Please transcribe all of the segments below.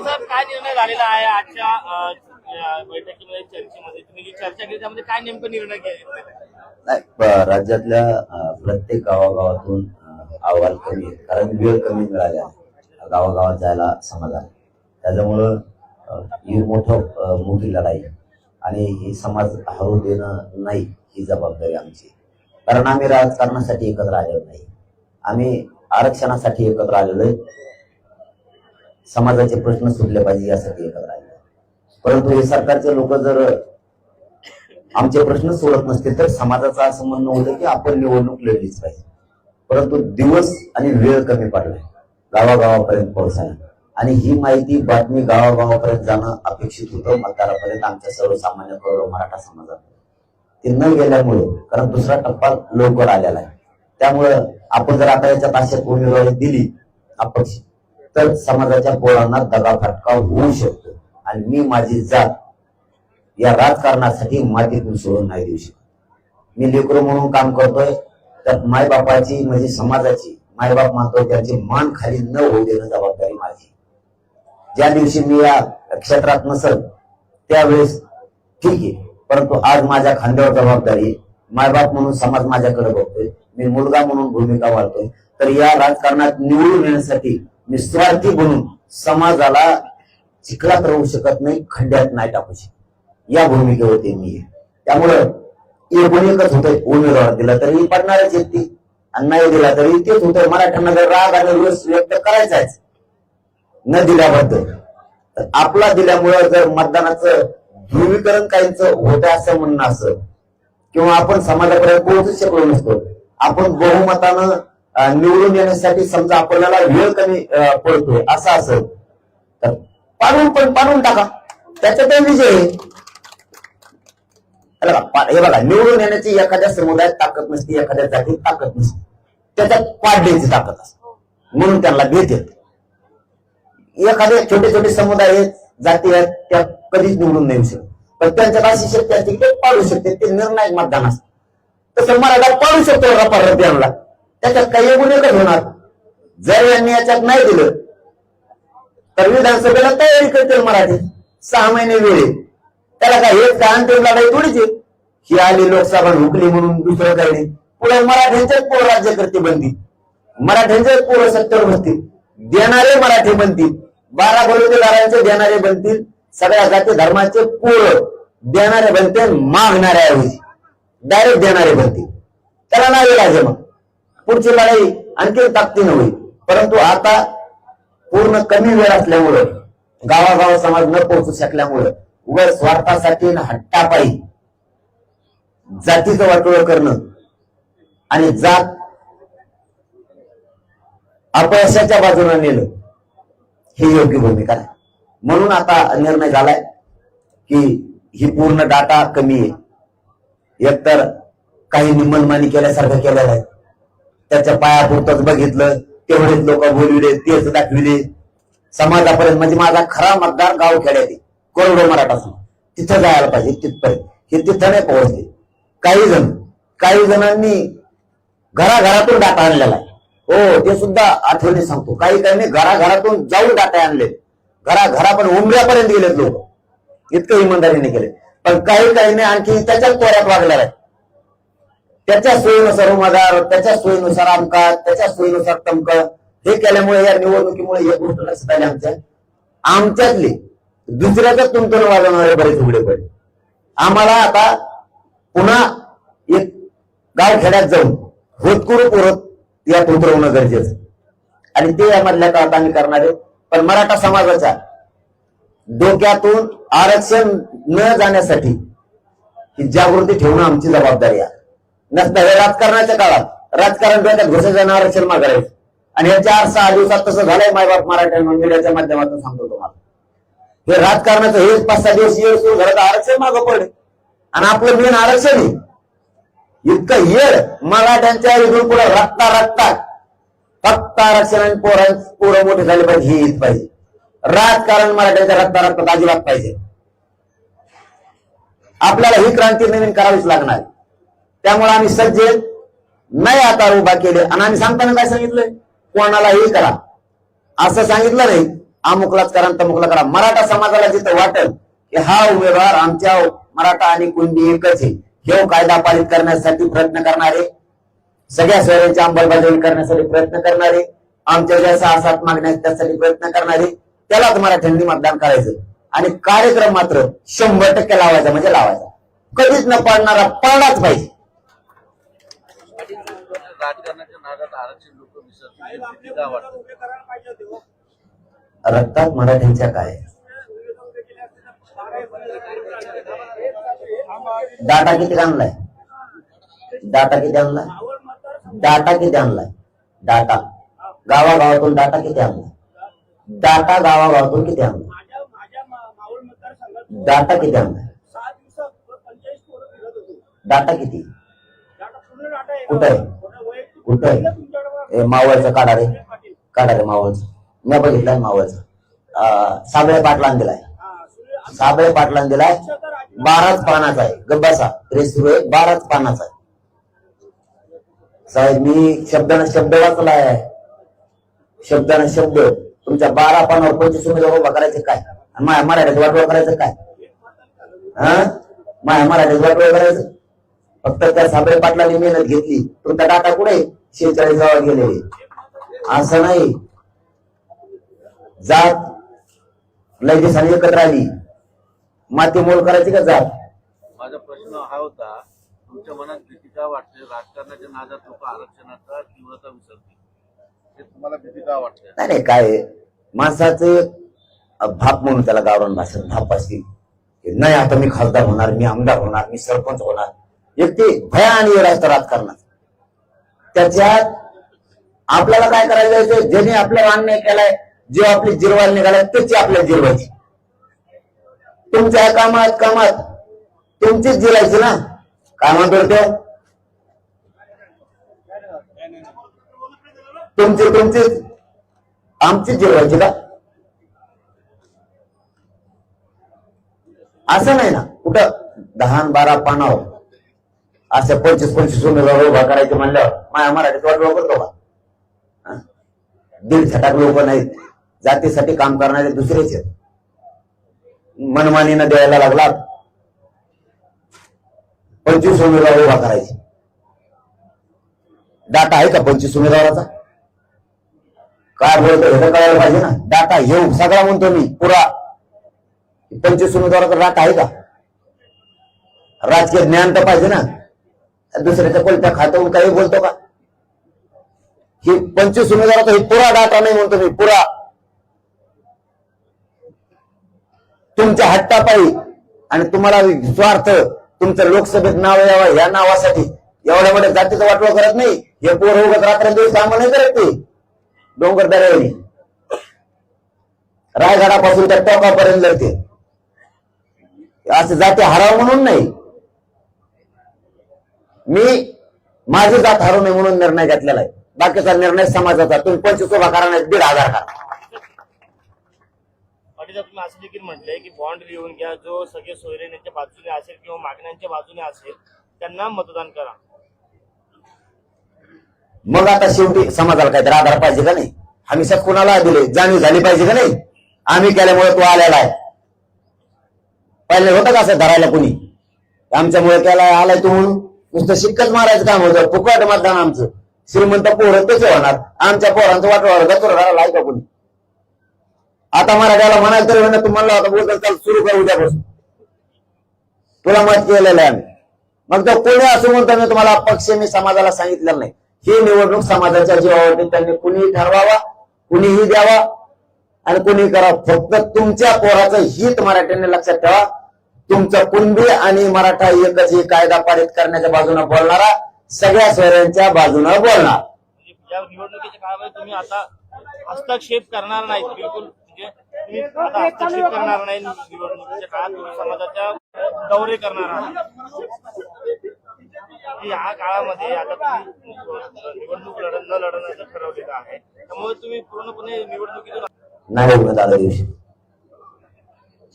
चर्चेचा काय निर्णय झालेला आहे आजच्या बैठकीमध्ये चर्चेमध्ये? तुम्ही जी चर्चा केली त्यामध्ये काय नेमकं निर्णय घेतले नाही राज्यातल्या प्रत्येक गावागावातून अहवाल कमी कारण वेळ कमी मिळाल्या. गावागावात जायला समाधान त्याच्यामुळं ही मोठं मोठी लढाई आणि ही समाज हरू देणं नाही ही जबाबदारी आमची कारण आम्ही राजकारणासाठी एकत्र आलेलो नाही. आम्ही आरक्षणासाठी एकत्र आलेलो आहे. समाजाचे प्रश्न सुटले पाहिजे यासाठी एकत्र राहिले आहे. परंतु हे सरकारचे लोक जर आमचे प्रश्न सोडत नसतील तर समाजाचं असं म्हणणं होतं की आपण निवडणूक लढलीच पाहिजे. परंतु दिवस आणि वेळ कमी पडलाय गावागावापर्यंत पोहोचायला. आणि ही माहिती बातमी गावागावापर्यंत जाणं अपेक्षित होतं. मतदारापर्यंत आमच्या सर्वसामान्य मराठा समाजात. ते न गेल्यामुळे कारण दुसरा टप्पा लवकर आलेला आहे. त्यामुळं आपण जर आता याच्यात अशा उमेदवारी दिली अपक्ष तर समाजाच्या पोरांना दगाफटका होऊ शकतो. आणि मी माझी जात या राजकारणासाठी मातीतून सोडून नाही देऊ शकत. मी लेकरू म्हणून काम करतोय. तर मायबापाची म्हणजे समाजाची मायबाप म्हणतो त्यांची मान खाली न होऊ देणं जबाबदारी माझी. ज्या दिवशी मी या क्षेत्रात नसल त्यावेळेस ठीक आहे. परंतु आज माझ्या खांद्यावर जबाबदारी मायबाप म्हणून समाज माझ्याकडे बघतोय. मी मुलगा म्हणून भूमिका वाढतोय तर या राजकारणात निवडून येण्यासाठी निस्वार्थी स्वार्थी बनून समाजाला चिखलात राहू शकत नाही खड्ड्यात नाही टाकू शकत. या भूमिकेवरती मी त्यामुळं एकूण एकच होतंय. उमेदवार दिला तरी पडणारच आहेत ती. आणि नाही दिला तरी तेच होतंय. मराठ्यांना जर राग आणि रोष व्यक्त करायचाच न दिल्याबद्दल तर आपला दिल्यामुळं जर मतदानाचं ध्रुवीकरण काहींच होतं असं म्हणणं असं किंवा आपण समाजापर्यंत पोहोचू शकलो नसतो आपण बहुमतानं निवडून येण्यासाठी समजा आपल्याला वेळ कमी पडतोय असं असेल तर पाडून पण पाडून टाका. त्याच्यात विजय आहे. हे बघा निवडून येण्याची एखाद्या समुदायात ताकद नसते एखाद्या जातीत ताकद नसते. त्याच्यात पाडण्याची ताकद असते. म्हणून त्यांना घेते एखादे छोटे छोटे समुदाय आहेत जाती आहेत त्या कधीच निवडून नाही शकत पण त्यांच्यात अशी शक्ती असते की ते पाडू शकते ते निर्णायक मतदान असते. तसं मराठा पाडू शकतो रपार रब्यांना त्याच्यात काही गुण एकच होणार? जर यांनी याच्यात नाही दिलं तर विधानसभेला तयारी करतील मराठी. सहा महिने वेळे त्याला काय हेच काय अंतिम लढाई थोडीच ही आली लोकसभा हुकली म्हणून दुसरं काही नाही. पुढे मराठ्यांच्याच पोर राज्य करते बंदी मराठ्यांच्याच पोर सत्तर बसतील. देणारे मराठी बनतील. बारा बलुतेदारांचे देणारे बनतील. सगळ्या जाती धर्माचे पोर देणारे बनते मागणाऱ्या ऐवजी डायरेक्ट देणारे बनतील. त्याला नाही इलाज मग. पुढची लढाई आणखी ताकदीनं होईल. परंतु आता पूर्ण कमी वेळ असल्यामुळं गावागाव समाज न पोहोचू शकल्यामुळं वर स्वार्थासाठी हट्टापायी जातीचं वाटोळ करणं आणि जात अपयशाच्या बाजूने नेलं ही योग्य भूमिका आहे. म्हणून आता निर्णय झालाय की ही पूर्ण डाटा कमी आहे. एकतर काही निमनमानी केल्यासारखं केलेलं आहे. त्याच्या पायापुरतच बघितलं तेवढेच लोक बोलविले तेच दाखविले. समाजापर्यंत म्हणजे माझा खरा मतदार गाव खेड्यात करोडो मराठा समाज तिथं जायला पाहिजे तिथपर्यंत. हे तिथं नाही पोहोचले. काही जण काही जणांनी घराघरातून डाटा आणलेला आहे. हो ते सुद्धा आठवणी सांगतो. काही काही घराघरातून जाऊन डाटा आणले. घराघरा पण उमऱ्यापर्यंत गेलेत लोक. इतकं इमानदारीने केले. पण काही काही आणखी त्याच्याच तोऱ्यात वागलेला आहे. त्याच्या सोयीनुसार उमेदवार त्याच्या सोयीनुसार आमका त्याच्या सोयीनुसार तमक हे केल्यामुळे या निवडणुकीमुळे एक गोष्ट लक्षात आली आमच्या. आमच्यातली दुसऱ्याच्या तुमतून वाजवणारे बरेच उघडे पडले. आम्हाला आता पुन्हा एक गाव खेड्यात जाऊन होतकुरू पुरत यात उतरवणं गरजेचं. आणि ते यामधल्या काळात आम्ही करणार आहे. पण मराठा समाजाच्या डोक्यातून आरक्षण न जाण्यासाठी ही जागृती ठेवणं आमची जबाबदारी आहे. नसतं. हे राजकारणाच्या काळात राजकारण डोक्यात घुसायचं आरक्षण मागायचं आणि याच्या चार सहा दिवसात तसं झालंय मायबाप मराठ्यांना मीडियाच्या माध्यमातून सांगतो तुम्हाला. हे राजकारणाचं हेच पाच सहा दिवस येऊ सुरू झालं तर आरक्षण मागं पडले. आणि आपलं मेन आरक्षण आहे. इतकं येड मराठ्यांच्या इथून पुढे रक्ता रक्ता फक्त आरक्षण आणि पोरां पोरं मोठे झाले पाहिजे ही येत पाहिजे. राजकारण मराठ्यांच्या रक्ता रक्तात अजिबात पाहिजे. आपल्याला ही क्रांती नवीन करावीच लागणार. त्यामुळे आम्ही सज्ज नाही आता उभा केले. आणि आम्ही सांगताना काय सांगितलंय? कोणाला हे करा. असं सांगितलं नाही. अमुकलाच करा तमुकला करा. मराठा समाजाला जिथं वाटल की हा उमेदवार आमच्या मराठा आणि कुंडी एकच आहे. हे हो कायदा पारित करण्यासाठी प्रयत्न करणारे सगळ्या शहरांची अंमलबजावणी करण्यासाठी प्रयत्न करणारे आमच्या ज्या सहा सात मागण्या त्यासाठी प्रयत्न करणारे त्यालाच मराठ्यांनी मतदान करायचं. आणि कार्यक्रम मात्र शंभर टक्के लावायचा म्हणजे लावायचा. कधीच न पाडणारा पडलाच पाहिजे. राजकारणाच्या नादात आरक्षण लोक हे. रक्तात मराठ्यांच्या काय? डाटा किती आणलाय? डाटा किती आणलाय? डाटा किती आणलाय? डाटा गावागावातून डाटा किती आणलाय? डाटा गावागावातून किती आणलाय? डाटा किती आणलाय? डाटा किती? कुठं कुठं आहे? पहिलं मावळचं काढा रे. काढा रे मावळचं. मी बघितलंय मावळचं. अं, साबळे पाटलान दिलाय. साबळे पाटलान दिलाय. बाराच पानाचा आहे. गब्बासा प्रेस सुरू आहे. बाराच पानाचा आहे. साहेब मी शब्दानं शब्द वाचलाय. शब्दानं शब्द. तुमच्या बारा पानावर पंचवीस उमेदवार उभा करायचे काय? आणि माझ्या मराठीत वाटोळ करायचं काय? हा? माझ्या मराठीत वाटोळ करायचं? फक्त त्या साबळे पाटलांनी मेहनत घेतली. तुमचा डाटा कुठे शेहेचाळीस गावात गेलेले असं नाही. जात लय दिवसांनी एकत्र आली. माती मोल करायची का जात? माझा प्रश्न हा होता तुमच्या मनात भीती का वाटते राजकारणाच्या नादात लोक आरक्षणाचा तीव्रता विसरतील. हे तुम्हाला भीती का वाटते. नाही नाही काय? आहे, माणसाचे भाप म्हणून त्याला गावरान भाषेत भाप असतील नाही आता मी खासदार होणार मी आमदार होणार मी सरपंच होणार. एक ते भया आणि राजकारणात. त्याच्यात आपल्याला काय करायचं ज्याने ज्याने आपल्याला नाही केलाय जे आपली जिरवायला निघालाय त्याची आपल्याला जिरवायची. तुमच्या कामात कामात तुमचीच जिरायची ना? काय म्हणतो तुमची तुमचीच आमचीच जिरवायची का? असं नाही ना. कुठं? दहा बारा पानावर. असं पंचवीस पंचवीस उमेदवार उभा करायचे म्हणल्यावर माया मराठीत वाट करतो का? दीड छटाक लोक नाहीत. जातीसाठी काम करणारे दुसरेच आहेत. मनमानीनं द्यायला लागला. पंचवीस उमेदवार उभा करायचे. डाटा आहे का पंचवीस उमेदवाराचा? काय बोलतो हे तर कळायला पाहिजे ना. डाटा येऊ सगळा म्हणतो मी पुरा. पंचवीस उमेदवाराचा डाटा आहे का? राजकीय ज्ञान तर पाहिजे ना. दुसऱ्याच्या कोणत्या खात्यावरून काही बोलतो का? ही पंचवीस उमेदवाराचा ही पुरा डाटा नाही म्हणतो मी पुरा. तुमच्या हट्टापायी आणि तुम्हाला स्वार्थ तुमचं लोकसभेत नाव यावं या नावासाठी एवढ्या मोठ्या जातीचं वाटवा करत नाही. हे पोर उगत रात्रंदिवस काम नाही करत ते. डोंगर दऱ्यावरी. रायगडापासून त्या टोकापर्यंत लढते. असं जाती हराव म्हणून नाही. मी माझी जात हरवू नये म्हणून निर्णय घेतलेला आहे. बाकीचा निर्णय समाजाचा तुम्ही पंचवीस उभा करा नाही दीड हजार करा. पाटील साहेब, तुम्ही असं देखील म्हटलंय की बॉन्ड लिहून घ्या. जो सगळे सोयरेंच्या बाजूने असेल किंवा मागण्यांच्या बाजूने असेल त्यांना मतदान करा. मग आता शेवटी समाजाला काहीतरी आधार पाहिजे का नाही? आम्ही सब कुणाला दिले? जाणीव झाली पाहिजे का नाही? आम्ही केल्यामुळे तो आलेला आहे. पहिले होतं का असं धरायला कुणी? आमच्यामुळे केलाय आलाय तू म्हणून. नुसतं शिक्कच मारायचं काम होतं. फुकट मतदान आमचं. श्रीमंत पोरं तसे होणार. आमच्या पोरांचं वाटवावर गचोर घराला कोणी? का आता मराठ्याला म्हणाल तरी म्हणा तुम्हाला आता बोलतात चाल सुरू कर उद्यापासून. तुला मत केलेलं आहे आम्ही. मग तो कोणी असं म्हणतो मी तुम्हाला पक्ष मी समाजाला सांगितलेलं नाही. ही निवडणूक समाजाच्या जीवावरती त्यांनी कुणीही ठरवावा कुणीही द्यावा आणि कुणी करा. फक्त तुमच्या पोराचं हित मराठ्यांनी लक्षात ठेवा. तुमचं कुणबी आणि मराठा एकच ही कायदा पारित करण्याच्या बाजूने बोलणारा सगळ्या सोयऱ्यांच्या बाजूने बोलणार. म्हणजे या निवडणुकीच्या काळामध्ये तुम्ही आता हस्तक्षेप करणार नाहीत बिलकुल. म्हणजे तुम्ही आता हस्तक्षेप करणार नाही निवडणुकीच्या काळात तुम्ही समाजाच्या दौरे करणार आहात. या काळामध्ये आता तुम्ही निवडणूक लढ न लढण्याचं ठरवलेलं आहे. त्यामुळे तुम्ही पूर्णपणे निवडणुकीतून नाही दादा दिवशी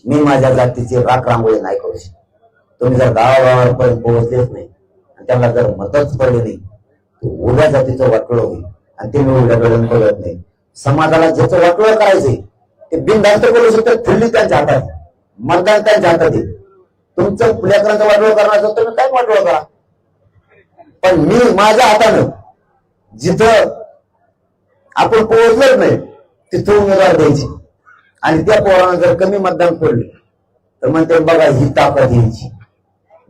मी माझ्या जातीची राख रांगोळी नाही करू शकत. तुम्ही जर गावागावापर्यंत पोहोचलेच नाही आणि त्यांना जर मतच पडली नाही तर उभ्या जातीचं वाटोळ होईल आणि ते मी उभ्या वेळेला कळत नाही. समाजाला ज्याचं वाटोळ करायचंय ते बिनधास्त करू शकतात खुल्ली त्यांच्या हातात मतदान त्यांच्या हातात येईल तुमचं पुण्याकरांचं वाटोळ करण्याचं तुम्ही काय वाटोळ करा? पण मी माझ्या हातानं जिथं आपण पोहोचलोच नाही तिथं उमेदवार द्यायची. आणि त्या पोरानं जर कमी मतदान पडलं तर म्हणते बघा ही ताकद यायची.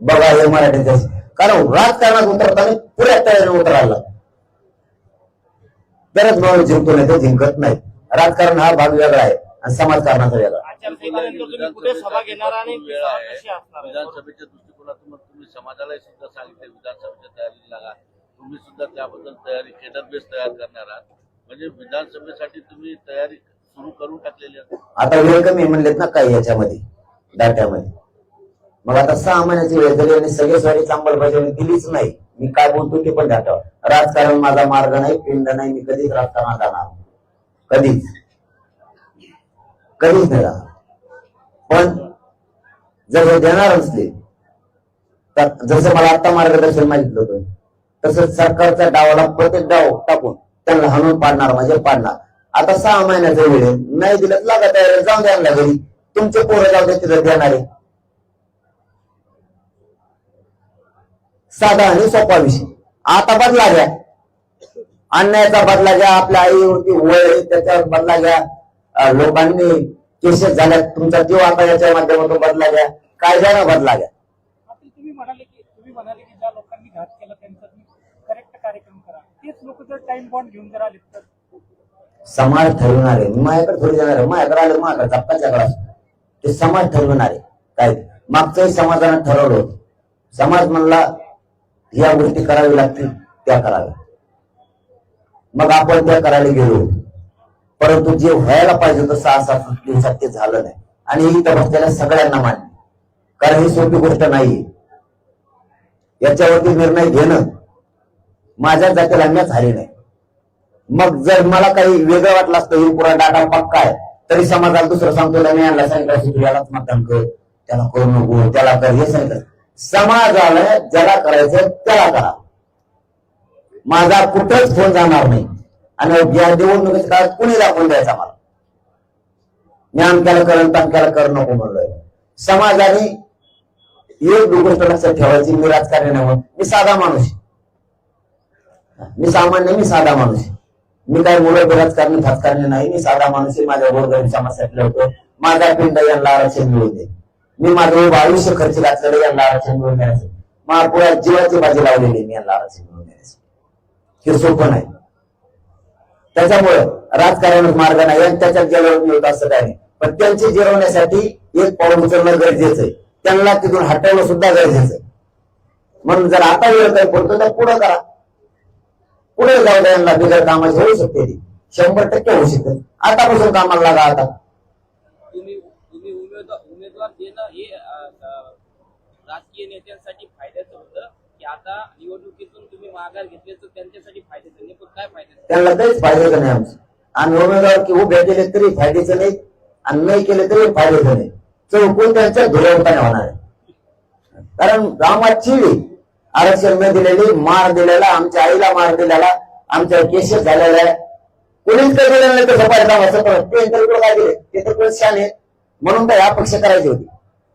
बघा हे मराठीचं कारण राजकारणात उतरताना पुऱ्या तयारीने उतरायला. तरच माणूस जिंकतो नाही तर जिंकत नाही. राजकारण हा भाग वेगळा आहे आणि समाजकारणाचा वेगळा ती? विधानसभेच्या दृष्टिकोनातून मग तुम्ही समाजाला सुद्धा सांगितले विधानसभेच्या तयारीला लागा. तुम्ही सुद्धा त्याबद्दल तयारी केडर बेस तयार करणार आहात. म्हणजे विधानसभेसाठी तुम्ही तयारी सुरू करून टाकलेले आता वेळ कमी म्हणलेत ना काही याच्यामध्ये डाट्यामध्ये. मग आता सहा महिन्याची वेळ झाली आणि सगळे स्वारीची अंमलबजावणी दिलीच नाही. मी काय बोलतो ते पण डाटावर. राजकारण माझा मार्ग नाही पिंड नाही मी कधीच राजकारणात जाणार कधीच. कधीच नाही राहणार पण जर हे देणार असले तर जसं मला आता मार्गदर्शन मागितलं होतं तसंच सरकारच्या डावाला प्रत्येक डाव टाकून त्यांना हणून पाडणार म्हणजे पाडणार. आता सहा महिन्याचा वेळ नाही दिलं लागा तयार जाऊन द्या ना घरी तुमचे पोरं जाऊ दे तिथं देणार आहे. साधा आणि सोपा विषय. आता बदला घ्या. अन्यायाचा बदला घ्या. आपल्या आईवरती वय त्याच्यावर बदला घ्या. लोकांनी केसेस झाल्या तुमचा जीव आता याच्या माध्यमातून बदला घ्या. कायद्यानं बदला घ्या. तुम्ही म्हणाले की तुम्ही म्हणाले की ज्या लोकांनी घात केला त्यांचा करेक्ट कार्यक्रम करा. तेच लोक जर टाइम बॉन्ड घेऊन जर आले तर समाज ठरवणार. आहे माझ्याकडे थोडी जाणार आहे. माझ्याकडे आले माझ्याकडे चप्पाच्याकडे असतो. ते समाज ठरवणार. आहे काय? मागचंही समाजानं ठरवलं होतं. समाज म्हणला या गोष्टी करावी लागतील त्या कराव्या. मग आपण त्या करायला गेलो. परंतु जे व्हायला पाहिजे होतं सहा सात दिवसात ते झालं नाही. आणि ही बसलेल्या सगळ्यांना मान्य कारण ही सोपी गोष्ट नाहीये. याच्यावरती निर्णय घेणं माझ्या जातीला अन्याय झाले नाही. मग जर मला काही वेगळं वाटलं असतं हे पुरा डाटा पक्का आहे तरी समाजाला दुसरं सांगतो मी यांना सांगितलं यालाच मतदान कर त्याला करू नको त्याला कर हे सांगितलं समाजाला ज्याला करायचं त्याला करा. माझा कुठंच फोन जाणार नाही. आणि या निवडणुकीच्या काळात कुणी दाखवून द्यायचा मला? मी त्याला करण तमक्याला कर नको म्हणलोय. समाजाने एक गोष्ट लक्षात ठेवायची मी राजकारणी नव्हतं मी साधा माणूस आहे. मी सामान्य मी साधा माणूस आहे. मी काही मुलं राजकारणी खासकारणी नाही. मी साधा माणूस माझ्या गोरगरीब समाजासाठी होतो माझा पिंड यांना आरक्षण मिळू दे. मी माझं आयुष्य खर्च घातलेलं यांना आरक्षण मिळून देण्याचं. मला जीवाची बाजी लावलेली मी यांना आरक्षण मिळून देण्याचं. हे सोपं नाही. त्याच्यामुळं राजकारणात मार्ग नाही आणि त्याच्यात जेवण मिळत असं काही नाही. पण त्यांची जिरवण्यासाठी एक पाऊल उचलणं गरजेचं आहे. त्यांना तिथून हटवणं सुद्धा गरजेचं आहे. म्हणून जर आता वेळ काही पडतो तर पुढं करा. पुढे जाऊ द्या यांना बिगर कामाची होऊ शकते ती. शंभर टक्के होऊ शकते. आतापासून कामाला लागा आता. तुम्ही तुम्ही उमेदवार देणं हे राजकीय नेत्यांसाठी फायद्याचं होतं. की आता निवडणुकीतून तुम्ही माघार घेतली तर त्यांच्यासाठी फायद्याचं नेमकं काय फायद्याचं त्यांना काहीच फायद्याचं नाही आमचं. आम्ही उमेदवार की उभे केले तरी फायद्याचं नाही. आणि नाही केले तरी फायद्याचं नाही. चौकून त्यांच्या धुरवताने होणार आहे. कारण चिडी आरक्षण न दिलेली मार दिलेला आमच्या आईला मार दिलेला आमच्या केसेस झालेला आहे. कोणीच काही दिलेलं नाही तसं पाहिजे असं पण. ते इंटरव्ह्यू काय दिले? ते तर कोण शान आहे. म्हणून काय अपक्ष करायचे होते.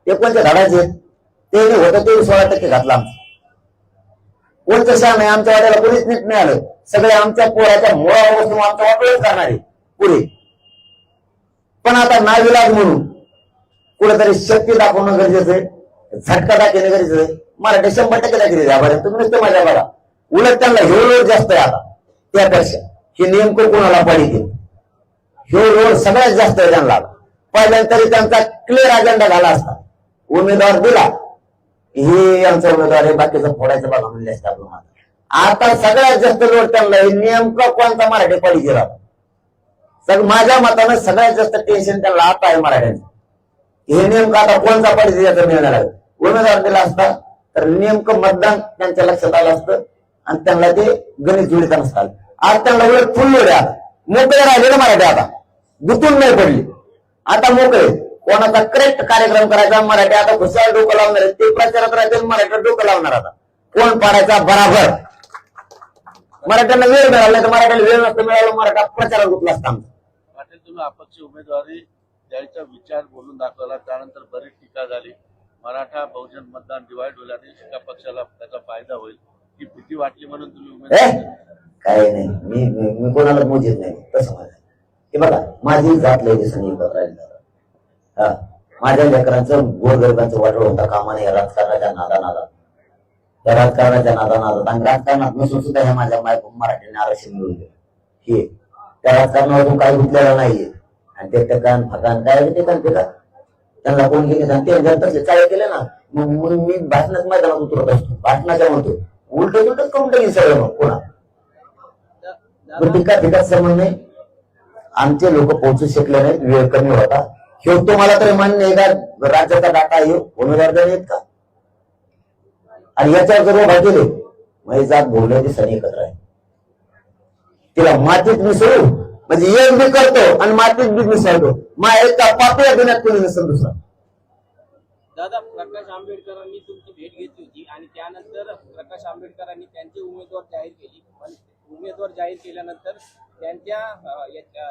ते कोणते धाडायचे ते होतं ते सोळा टक्के घातला आमचं. कोणतं शान आहे? आमच्या वाट्याला कोणीच नीट नाही आलं. सगळे आमच्या पोराच्या मुळापासून आमच्या वाकळच जाणार आहे. पुढे. पण आता नाविलाज म्हणून कुठेतरी शक्ती दाखवणं गरजेचं आहे. झटका दाखवणं गरजेचं आहे. मराठी शंभर टक्के दाखवले द्या. बरं तुम्ही नुसतं माझ्या बघा. उलट त्यांना ह्यो रोड जास्त आहे आता. त्यापेक्षा हे नेमकं कोणाला पाहिजे ह्यो रोड सगळ्यात जास्त आहे त्यांना. पहिल्यांदा तरी त्यांचा क्लिअर अजेंडा झाला असता. उमेदवार दिला. हे आमचा उमेदवार आहे बाकीचं फोडायचं बघा म्हणले असते आपण आता सगळ्यात जास्त लोड त्यांना आहे, नेमकं कोणता मराठी पाहिजे गेला सग माझ्या मतानं सगळ्यात जास्त टेन्शन त्यांना आता आहे मराठ्यांचं. हे नेमकं आता कोणता पाहिजे याचं मिळणार आहे उमेदवार दिला असता तर नेमकं मतदान त्यांच्या लक्षात आलं असतं आणि त्यांना ते गणित जुळीत नसतात. आज त्यांना उलट फुल लोड आता मोकळे राहिले ना मराठी आता. गुतून नाही पडली. आता मोकळे. कोणाचा करेक्ट कार्यक्रम करायचा मराठी आता घुसाळ डोकं लावणार आहे. ते प्रचारात राहतील मराठी डोकं लावणार आता. कोण पाडायचा? बराबर. मराठ्यांना वेळ मिळाला नाही तर मराठ्याला वेळ नसतं मिळाला मराठा प्रचारात गुतला असता आमचा. पाटील तुम्ही अपक्ष उमेदवारी द्यायचा विचार बोलून दाखवला. त्यानंतर बरीच टीका झाली. मराठा बहुजन मतदान डिवाइड होईल आणि एका पक्षाला त्याचा फायदा होईल. ही भीती वाटली म्हणून तुम्ही काय नाही. मी मी- कोणाला मोजित नाही. तसं माझं हे बघा माझी जात लय दिसून एकत्र हा माझ्या लेकरांचं गोरगरिबांचं वाटोळ होता कामा नाही राजकारणाच्या नादा नादात त्या राजकारणाच्या नादा नादात आणि राजकारणात नसून सुद्धा हे माझ्या माय मराठीने आरक्षण मिळून दिलं. हे त्या राजकारणावर काही घेतलेलं नाहीये. आणि ते टकान फकान काय ते काय त्यांना कोण घेणे सांगते ते जर तसले चाळे केले ना मग मी भाषणात मैदानात उतरत असतो. भाषणाच्या म्हणतो उलट उलट करून टाकेल सगळं मग कोणा टीका टीका संबंध नाही. आमचे लोक पोहोचू शकले नाहीत वेळ कमी होता. हे तुम्हाला तरी मान्य आहे का? राज्याचा डाटा हे उमेदवार जण आहेत का? आणि याच्यावर जर उभा केले माझी जात बोलण्याची ते सनी एकत्र आहे. तिला मातीत मिसळू म्हणजे एक बी करतो आणि मातीत बी मिसळतो मा एका पापया देण्यात कोणी नसेल दुसरा. दादा प्रकाश आंबेडकरांनी तुमची भेट घेतली होती आणि त्यानंतर प्रकाश आंबेडकरांनी त्यांचे उमेदवार जाहीर केली. पण उमेदवार जाहीर केल्यानंतर त्यांच्या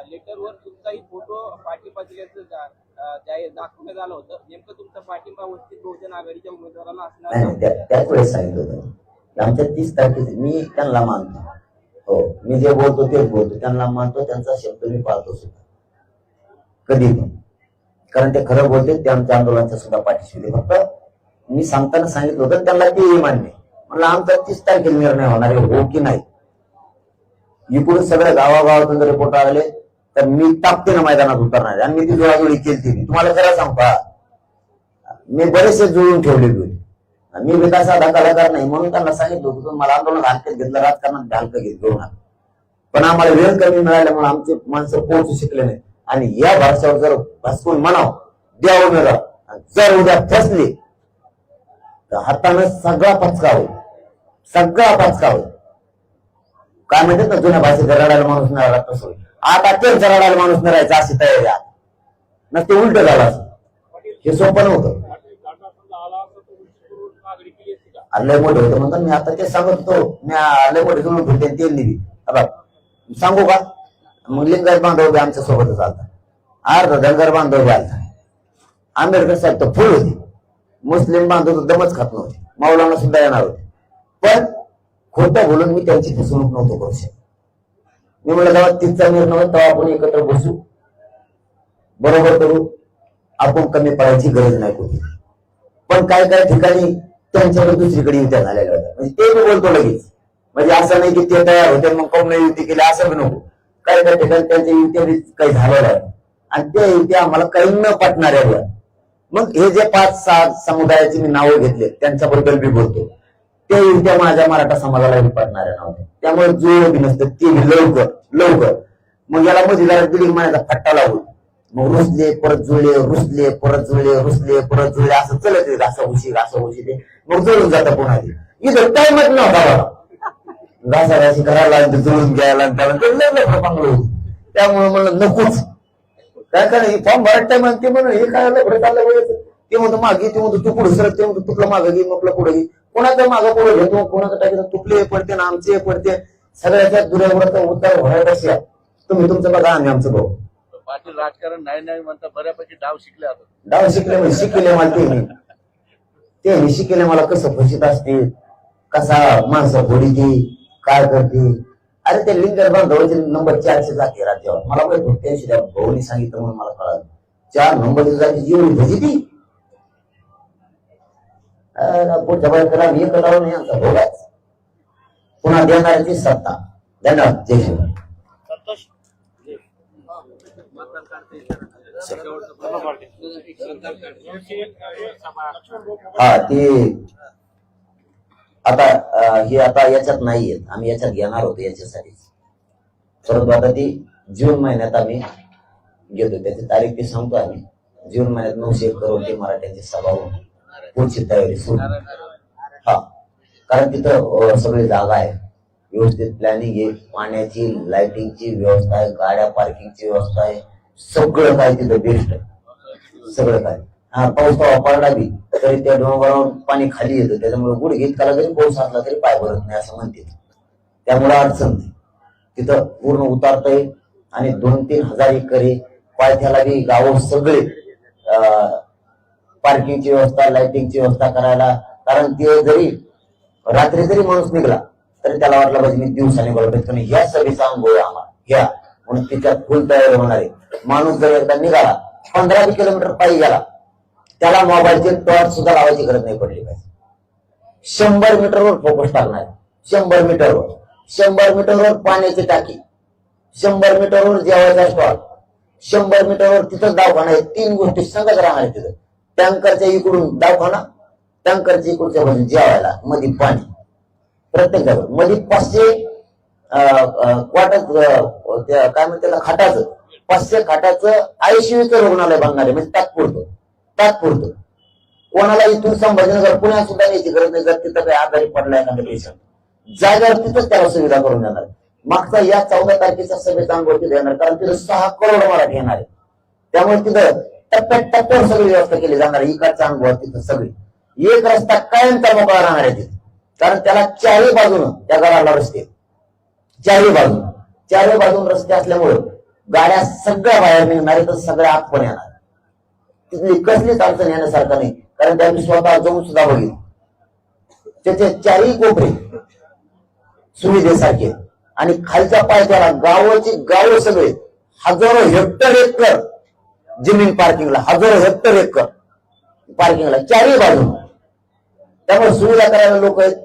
लेटरवर तुमचाही फोटो पाठिंबा दिल्याचं जाहीर दाखवण्यात आलं होतं. नेमकं तुमचा पाठिंबा वंचित बहुजन आघाडीच्या उमेदवारांना असणार त्याच वेळेस सांगितलं होतं. आमच्या तीस तारखेचे मी त्यांना मानतो. हो मी जे बोलतो तेच बोलतो. त्यांना मानतो त्यांचा शब्द मी पाळतो सुद्धा. कधी पण. कारण ते खरं बोलते ते आमच्या आंदोलनाच्या सुद्धा पाठीशी होते फक्त मी सांगताना सांगितलं होतं त्यांना तेही मान्य म्हणलं आमचा तीस तारखेला निर्णय होणार आहे हो की नाही? इकडून सगळ्या गावागावातून जर रिपोर्ट आले तर मी ताकदीनं मैदानात उतरणार आणि मी ती जोडाजोडी केली तुम्हाला खरं सांगता मी बरेचसे जुळून ठेवले होते. मी विकास साधा कलाकार नाही म्हणून त्यांना सांगितलं होतं तुम्ही मला आंदोलन हलक्यात घेतलं राजकारणात हलकं घेत घेऊ नका पण आम्हाला वेळ कमी मिळाल्यामुळे आमचे माणसं पोहोचू शकले नाही आणि या भाषेवर जर भासकून म्हणाव द्या उमेदवार जर उद्या फसले तर हाताने सगळा पचका होईल. सगळा पचका होईल. काय म्हणतात ना जुन्या भाषेत रडायला माणूस नाही राहत तसं होईल? आता तेच रडायला माणूस नाही राहायचा अशी तयारी आता नसते उलट झालं असं. हे सोपं नव्हतं डाटा समजा आला तर तो उंचीवरून मागणी केली असती का आणि लय मोठे होते म्हणतात मी आता ते सांगत. होतो मी लय मोठे जुळून होते ते निधी बघ सांगू का? मग लिंगायत बांधव बी आमच्या सोबतच आलता. अर्धा धनगर बांधव बी आलता. आंबेडकर साहेब तर फुल होते. मुस्लिम बांधव तर दमच खात नव्हते. मौलाना सुद्धा येणार होते. पण खोटं बोलून मी त्यांची फसवणूक नव्हतो करू शकत. मी म्हणलं जेव्हा तिथचा निर्णय तेव्हा आपण एकत्र बसू. बरोबर करू. आपण कमी पडायची गरज नाही कोणी पण काय काय ठिकाणी त्यांच्याकडे दुसरीकडे युत्या झालेल्या होत्या म्हणजे ते मी बोलतो लगेच. म्हणजे असं नाही की ते तयार होते मग कोण युती केली असं नको. काही काही ठिकाणी त्यांच्या युत्या काही झालेल्या आहेत आणि त्या युत्या आम्हाला काही न पटणाऱ्या होत्या मग हे जे पाच सात समुदायाची मी नावं घेतले त्यांच्याबद्दल बी बोलतो. त्या युत्या माझ्या मराठा समाजाला पटणाऱ्या नव्हत्या. त्यामुळे जुळ बी नसतं ते लवकर लवकर. मग याला मधीला दीड म्हणायचा फट्टा लावून मग रुसले परत जुळले रुसले परत जुळले रुसले परत जुळले असं चलत येत असं उशी असं उशी मग जुळून जातं पुन्हा ते. इथं टाइमच नव्हता बघा. घासा घाशी करायला जुळून घ्यायला आणि लय त्यामुळे म्हणलं नकोच. काय काय फॉर्म भरत टाइम ते म्हणून हे काय लफडं चाललं पाहिजे ते म्हणतो मागे ते म्हणतो तू पुढे सरक ते म्हणतो तुकलं मागं घे मग पुढे घे. कोणाचं मागं पुढे घेतो कोणाचं टाकायचं तुपले पडते ना आमचे पडते. सगळ्याच्या दुरावरचा उद्धार व्हायला तुम्ही तुमचं बघा आम्ही आमचं भाऊ पाटील राजकारण नाही नाही म्हणता बऱ्यापैकी डाव शिकले आता डाव शिकले म्हणजे शिकले मला ते. ते शिकले मला कसं फसित असते कसा माणसं फोडी काय करते. अरे ते लिंगर बांधवाचे नंबर चारशे जाते राज्यावर मला माहीत त्यांशी त्या भाऊनी सांगितलं म्हणून मला कळालं. चार नंबरची जाती एवढी भजी ती पुढच्या बाहेर करा मी करावं नाही आमचा भोगाच पुन्हा देणाऱ्याची सत्ता. धन्यवाद. जय शिव हा ते आता हे आता याच्यात नाहीयेत आम्ही याच्यात घेणार होतो याच्यासाठी. परंतु आता ती जून महिन्यात आम्ही घेतो. त्याची तारीख ती सांगतो आम्ही. जून महिन्यात नऊशे एक करोड मराठ्यांची सभा होऊन पुढची तयारी सुरू. हा कारण तिथं सगळी जागा आहे. व्यवस्थित प्लॅनिंग आहे. पाण्याची लाइटिंगची व्यवस्था आहे. गाड्या पार्किंगची व्यवस्था आहे. सगळं काय तिथं बेस्ट आहे. सगळं काय हा पाऊस तेव्हा पडला बी तरी त्या डोंगरावर पाणी खाली येतं. त्याच्यामुळे गुडघे इतकाला जरी पाऊस असला तरी पाय भरत नाही असं म्हणते त्यामुळे अडचण नाही. तिथं पूर्ण उतारता येईल आणि दोन तीन हजार एकर पायथ्याला बी गाव सगळे पार्किंगची व्यवस्था लाइटिंगची व्यवस्था करायला. कारण ते जरी रात्री जरी माणूस निघला तरी त्याला वाटलं पाहिजे मी दिवसाने बरोबर या सभेचा अनुभव आम्हाला घ्या म्हणून तिच्यात फुल तयार होणार. आहे माणूस जर एकदा निघाला पंधरा किलोमीटर पायी गेला त्याला मोबाईलचे टॉर्च सुद्धा लावायची गरज नाही पडली पाहिजे. शंभर मीटरवर फोकस टाकणार. शंभर मीटरवर. शंभर मीटरवर पाण्याची टाकी. शंभर मीटरवर जेवायचा स्टॉल. शंभर मीटरवर तिथं दवाखाना आहे. तीन गोष्टी सांगत राहणार तिथं. टँकरच्या इकडून दवाखाना टँकरच्या इकडच्या बाजून जेवायला मध्ये पाणी. प्रत्येक जागा मध्ये पाचशे वाटत काय म्हणते त्याला खाटाचं. पाचशे खाटाचं आयसीयूचं रुग्णालय बांधणार आहे म्हणजे तात्पुरतं. तात्पुरतं. कोणाला इथून संभाजीनगर पुण्यात सुद्धा यायची गरज नाही जर तिथं काही आजारी पडलाय एखादा पेशंट जागेवर तिथंच त्याला सुविधा करून देणार मागचा या चौदा तारखेच्या सभेचा अनुभव तिथे येणार कारण तिथं सहा करोड मराठी येणार आहे. त्यामुळे तिथं टप्प्यात टप्प्यावर सगळी व्यवस्था केली जाणार आहे. इकडचा अनुभव तिथं सगळी. एक रस्ता कायमचा मोकळा राहणार आहे तिथे. कारण त्याला चारही बाजूनं त्या गावाला रस्ते चारही बाजून चारही बाजून रस्ते असल्यामुळे गाड्या सगळ्या बाहेर निघणार तर सगळ्या आत पण येणार. तिथली कसलीच अडचण येण्यासारखं नाही कारण त्यांनी स्वतः जाऊन सुद्धा बघितलं. त्याचे चारही कोपरे सुविधेसारखे आणि खालच्या पायथ्याला गावाची गाव सगळे. हजारो हेक्टर एकर जमीन पार्किंगला हजारो हेक्टर एकर पार्किंगला चारही बाजून. त्यामुळे सुविधा करायला लोक आहेत.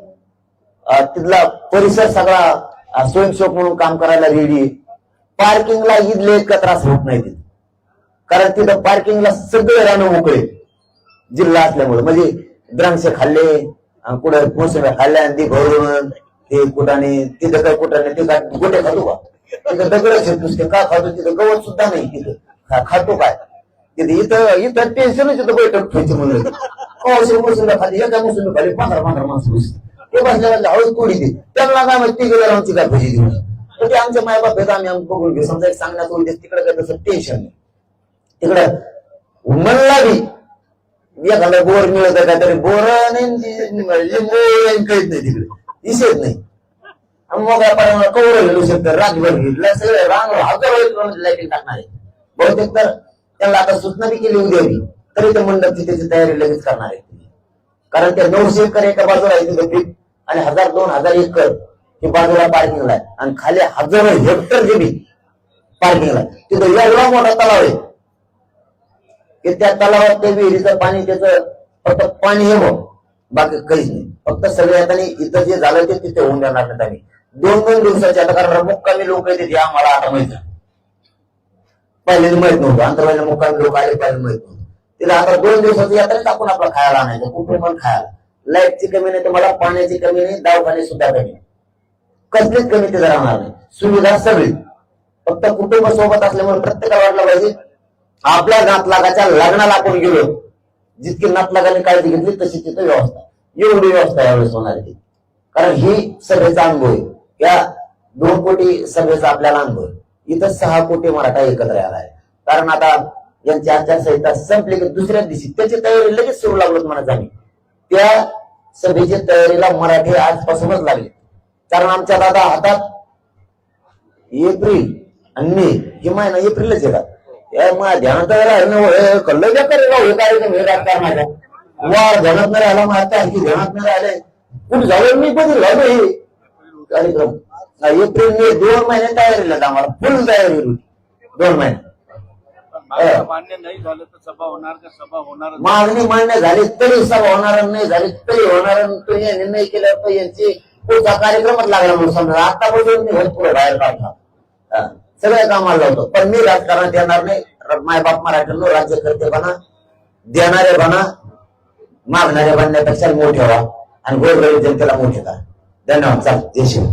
तिथला परिसर सगळा स्वयंसेवक म्हणून काम करायला रेडी पार्किंगला इथले इतका त्रास होत नाही तिथे. कारण तिथं पार्किंगला सगळे राहणं मोकळे. जिल्हा असल्यामुळे. म्हणजे द्रांक्ष खाल्ले अं, कुठं मोसंबी खाल्ल्या आणि ती भरून ते कुठाने तिथं काय कुठाने ते काय गोटे खातो का? तिथं दगडच येतोस ते का खातो? तिथं गवत सुद्धा नाही तिथं खा- खातो काय? तिथे इथं इथं टेन्शनच येतं बैठक ठेवायची म्हणून. मोसंबी खाली एका मोसंबी खाली पंधरा पंधरा माणसं बसली ते बसल्या बसल्या हळूच तोडी दे. त्यांना काय माहिती तिकडे आमची काय भजी देऊ तर ते आमच्या माय बाप आम्ही आम्ही बघून घेऊ. समजा एक सांगण्यात उद्देश तिकडे काय तसं टेन्शन नाही. तिकडे म्हणला बी. एखादा बोर मिळत आहे काहीतरी बोर नाही लिंबू आणि नाही तिकडे. दिसत नाही. आणि मग आपण कवर घेऊ शकतो रातभर घेतला सगळं रांग हजार लाईटिंग टाकणार आहे. बहुतेक तर त्यांना आता सूचना बी केली उद्यावी तरी ते मंडप तिथे तयारी लगेच करणार आहे कारण त्या नऊशे एकर एका बाजूला आहे तिथे पीक आणि हजार दोन हजार एकर ही बाजूला पार्किंगला आहे. आणि खाली हजारो हेक्टर जमीन पार्किंगला आहे. तिथं एवढा मोठा तलाव आहे की त्या तलावात ते विहिरीचं पाणी त्याचं फक्त पाणी हे मग. बाकी काहीच नाही. फक्त सगळ्यात आणि इथं जे झालं ते तिथे होऊन जाणार नाही आम्ही. दोन दोन दिवसाचे आता कारण मुक्कामी लोक येते ते आम्हाला आता माहीत पहिले माहीत नव्हतं. आंतरवाल्या मुक्कामी लोक आले पहिले माहीत नव्हतं. तिला आता दोन दिवसाची यात्रा टाकून आपला खायला आणायचं. कुठे पण खायला. लाईटची कमी नाही तुम्हाला पाण्याची कमी नाही दवाखाने सुद्धा कमी कसलीच कमी तिथं राहणार नाही. सुविधा सगळी. फक्त कुटुंब सोबत असल्यामुळे प्रत्येकाला वाटलं पाहिजे आपल्या नातलागाच्या लग्नाला आपण गेलो जितकी नातलागाने काळजी घेतली तशी तिथं व्यवस्था. एवढी व्यवस्था यावेळेस होणार आहे. कारण ही सभेचा अनुभव आहे. या दोन कोटी सभेचा आपल्याला अनुभव आहे. इथं सहा कोटी मराठा एकत्र आला आहे. कारण आता यांची आचारसंहिता संपली की दुसऱ्या दिवशी त्याची तयारी लगेच सुरू लागलो म्हणत झाली त्या सभेची तयारीला मराठी आजपासूनच लागले. कारण आमच्या दादा हातात एप्रिल आणि मे हे महिना एप्रिलच येतात या माझ्या ध्यानात राहिलं कल्लं बेकार आहे? हे कार्यक्रम हे राजकारणाचा वा ध्यानात नाही राहिला माझ्या आणखी ध्यानात नाही राहिले? कुठे झालं मी कधी झालो हे? कार्यक्रम. एप्रिल मे दोन महिने तयारीला आम्हाला फुल तयारी होती. दोन महिने. मान्य नाही झालं तर सभा होणार का? सभा होणार मागणी मान्य झाली तरी सभा होणार नाही झाली तरी होणार. तुम्ही निर्णय केल्यावर तर यांची पुढचा कार्यक्रमच लागला म्हणून समजा. आतापासून मी होत पुढे बाहेर काढला सगळ्या कामाला लावतो. पण मी राजकारणात येणार नाही. माय बाप मराठ्यांनो राज्यकर्ते बना देणारे बना मागणारे बनण्यापेक्षा मोठे व्हा आणि गोरगरीब जनतेला मोठे करा. धन्यवाद. चाल जय शिव